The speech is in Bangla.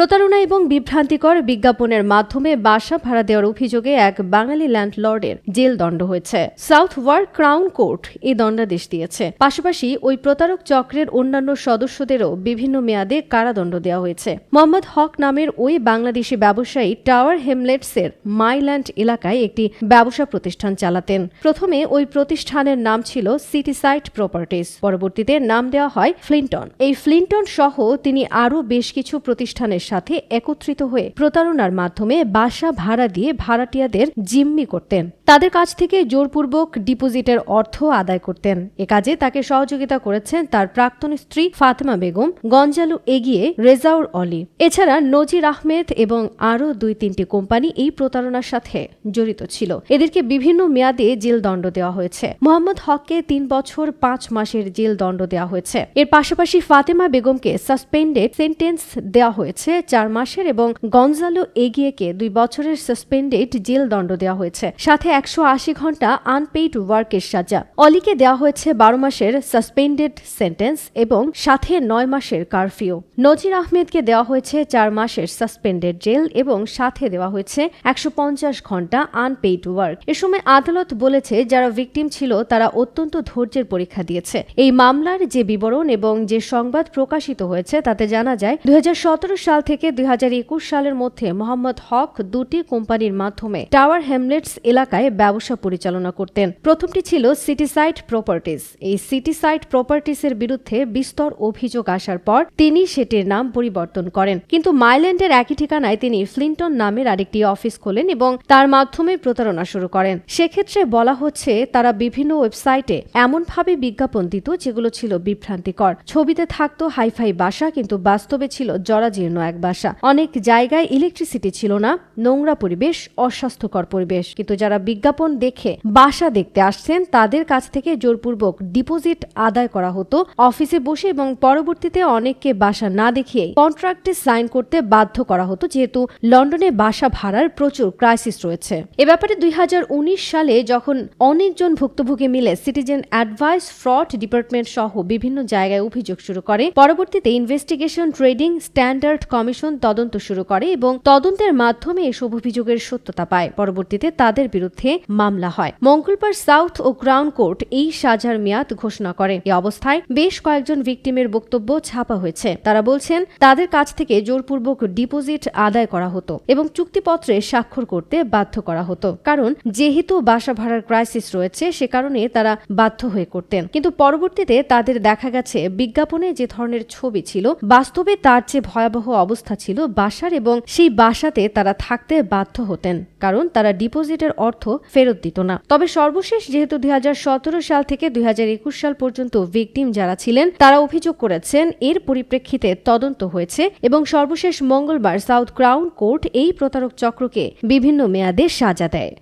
প্রতারণা এবং বিভ্রান্তিকর বিজ্ঞাপনের মাধ্যমে বাসা ভাড়া দেওয়ার অভিযোগে এক বাঙালি ল্যান্ডলর্ডের জেল দণ্ড হয়েছে। সাউথ ওয়ার্ক ক্রাউন কোর্ট এই দণ্ডাদেশ দিয়েছে। পাশাপাশি ওই প্রতারক চক্রের অন্যান্য সদস্যদেরও বিভিন্ন মেয়াদে কারাদণ্ড দেওয়া হয়েছে। মোহাম্মদ হক নামের ওই বাংলাদেশি ব্যবসায়ী টাওয়ার হেমলেটসের মাইল্যান্ড এলাকায় একটি ব্যবসা প্রতিষ্ঠান চালাতেন। প্রথমে ওই প্রতিষ্ঠানের নাম ছিল সিটি সাইট প্রপার্টিজ পরবর্তীতে নাম দেওয়া হয় ফ্লিন্টন। এই ফ্লিন্টন সহ তিনি আরও বেশ কিছু প্রতিষ্ঠানের সাথে একত্রিত হয়ে প্রতারণার মাধ্যমে বাসা ভাড়া দিয়ে ভাড়াটিয়াদের জিম্মি করতেন। তাদের কাছ থেকে জোরপূর্বক ডিপোজিটের অর্থ আদায় করতেন। এ কাজে তাকে সহযোগিতা করেছেন তার প্রাক্তন স্ত্রী ফাতেমা বেগম, গঞ্জালু এগিয়ে রেজাউর অলি। এছাড়া নজির আহমেদ এবং আরও দুই তিনটি কোম্পানি এই প্রতারণার সাথে জড়িত ছিল। এদেরকে বিভিন্ন মেয়াদে জেল দণ্ড দেওয়া হয়েছে। মোহাম্মদ হককে তিন বছর পাঁচ মাসের জেল দণ্ড দেওয়া হয়েছে। এর পাশাপাশি ফাতেমা বেগমকে সাসপেন্ডেড সেন্টেন্স দেওয়া হয়েছে চার মাসের এবং গঞ্জালো এগিয়েকে দুই বছরের সাসপেন্ডেড জেল দণ্ড দেওয়া হয়েছে। সাথে একশো আশি ঘণ্টা আনপেইড ওয়ার্কের সাজা। অলিকে দেওয়া হয়েছে বারো মাসের সাসপেন্ডেড সেন্টেন্স এবং সাথে নয় মাসের কারফিউ নজির আহমেদকে দেওয়া হয়েছে চার মাসের সাসপেন্ডেড জেল এবং সাথে দেওয়া হয়েছে একশো পঞ্চাশ ঘণ্টা আনপেইড ওয়ার্ক এ সময় আদালত বলেছে, যারা ভিকটিম ছিল, তারা অত্যন্ত ধৈর্যের পরীক্ষা দিয়েছে। এই মামলার যে বিবরণ এবং যে সংবাদ প্রকাশিত হয়েছে, তাতে জানা যায়, দুই হাজার সতেরো সাল থেকে দুই হাজার একুশ সালের মধ্যে মোহাম্মদ হক দুটি কোম্পানির মাধ্যমে টাওয়ার হ্যামলেটস এলাকায় ব্যবসা পরিচালনা করতেন। প্রথমটি ছিল সিটি সাইট প্রপার্টিজ এই সিটি সাইট প্রপার্টিজের বিরুদ্ধে বিস্তর অভিযোগ আসার পর তিনি সেটির নাম পরিবর্তন করেন। কিন্তু মাইল্যান্ডের একই ঠিকানায় তিনি ফ্লিন্টন নামের আরেকটি অফিস খোলেন এবং তার মাধ্যমে প্রতারণা শুরু করেন। সেক্ষেত্রে বলা হচ্ছে তারা বিভিন্ন ওয়েবসাইটে এমনভাবে বিজ্ঞাপন দিত যেগুলো ছিল বিভ্রান্তিকর। ছবিতে থাকতো হাইফাই বাসা, কিন্তু বাস্তবে ছিল জরাজীর্ণ এক বাসা। অনেক জায়গায় ইলেকট্রিসিটি ছিল না, নোংরা পরিবেশ, অস্বাস্থ্যকর পরিবেশ। কিন্তু যারা বিজ্ঞাপন দেখে বাসা দেখতে আসছেন। তাদের কাছ থেকে জোরপূর্বক ডিপোজিট আদায় করা হতো। অফিসে বসে এবং পরবর্তীতে অনেককে বাসা না দেখিয়ে কন্ট্রাক্টে সাইন করতে বাধ্য করা হতো, যেহেতু লন্ডনে বাসা ভাড়ার প্রচুর ক্রাইসিস রয়েছে। এ ব্যাপারে দুই সালে যখন অনেকজন ভুক্তভোগী মিলে সিটিজেন অ্যাডভাইস ফ্রড ডিপার্টমেন্ট সহ বিভিন্ন জায়গায় অভিযোগ শুরু করে, পরবর্তীতে ইনভেস্টিগেশন, ট্রেডিং, স্ট্যান্ডার্ড কমিশন তদন্ত শুরু করে এবং তদন্তের মাধ্যমে এসব অভিযোগের সত্যতা পায়। পরবর্তীতে তাদের বিরুদ্ধে মামলা হয়। মঙ্গলবার সাউথ ও ক্রাউন কোর্ট এই সাজার মেয়াদ ঘোষণা করে। এ অবস্থায় বেশ কয়েকজন ভিকটিমের বক্তব্য ছাপা হয়েছে। তারা বলছেন, তাদের কাছ থেকে জোরপূর্বক ডিপোজিট আদায় করা হতো এবং চুক্তিপত্রে স্বাক্ষর করতে বাধ্য করা হতো। কারণ, যেহেতু বাসা ভাড়ার ক্রাইসিস রয়েছে, সে কারণে তারা বাধ্য হয়ে করতেন। কিন্তু পরবর্তীতে তাদের দেখা গেছে, বিজ্ঞাপনে যে ধরনের ছবি ছিল, বাস্তবে তার চেয়ে ভয়াবহ অবস্থা ছিল বাসার এবং সেই বাসাতে তারা থাকতে বাধ্য হতেন। কারণ তারা ডিপোজিটের অর্থ ফেরত দিত না। তবে সর্বশেষ যেহেতু দুই হাজার সতেরো সাল থেকে দুই হাজার একুশ সাল পর্যন্ত ভিকটিম যারা ছিলেন, তারা অভিযোগ করেছেন এর পরিপ্রেক্ষিতে তদন্ত হয়েছে এবং সর্বশেষ মঙ্গলবার সাউথ ক্রাউন কোর্ট এই প্রতারক চক্রকে বিভিন্ন মেয়াদে সাজা দেয়।